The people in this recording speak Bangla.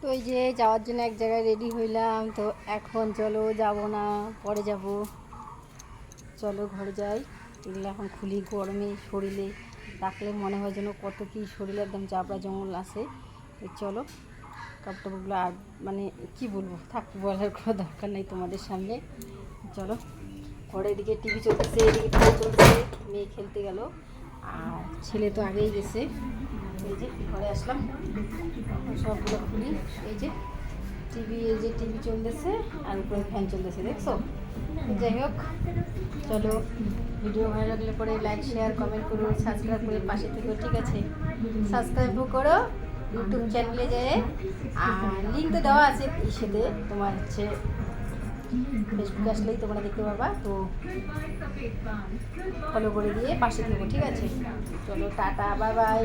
তো এই যে যাওয়ার জন্য এক জায়গায় রেডি হইলাম, তো এখন চলো যাব না, পরে যাব। চলো ঘরে যাই। এগুলো এখন খুলি গরমে, শরীরে। রাখলে মনে হয় যেন কত কি শরীরে একদম চাপড়া জঙ্গল আসে তো চলো কাপড় টাপড়গুলো আর মানে কি বলব থাক বলার কোনো দরকার নেই তোমাদের সামনে। চলো, ঘরে এদিকে টিভি চলতেছে, এদিকে টিভি চলতেছে, মেয়ে খেলতে গেল। আর ছেলে তো আগেই গেছে। এই ঘরে আসলাম। সবগুলো খুলি। এই যে টিভি, এই যে টিভি চলতেছে আর উপরে ফ্যান চলতেছে, দেখছ? যাই হোক, চলো ভিডিও ভালো লাগলে পরে লাইক শেয়ার কমেন্ট করো সাবস্ক্রাইব করে পাশে থেকো, ঠিক আছে? সাবস্ক্রাইবও করো ইউটিউব চ্যানেলে যেয়ে। আর লিঙ্ক তো দেওয়া আছে ইসেতে তোমার হচ্ছে ফেসবুকে আসলেই তোমরা দেখতে পাবা, তো ফলো করে দিয়ে পাশে থেকো, ঠিক আছে? চলো, টাটা বাই বাই